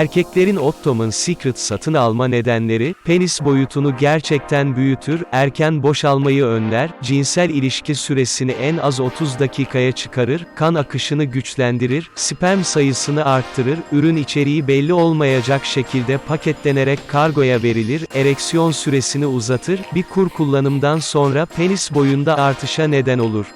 Erkeklerin Ottoman Secret satın alma nedenleri, penis boyutunu gerçekten büyütür, erken boşalmayı önler, cinsel ilişki süresini en az 30 dakikaya çıkarır, kan akışını güçlendirir, sperm sayısını arttırır, ürün içeriği belli olmayacak şekilde paketlenerek kargoya verilir, ereksiyon süresini uzatır, bir kur kullanımdan sonra penis boyunda artışa neden olur.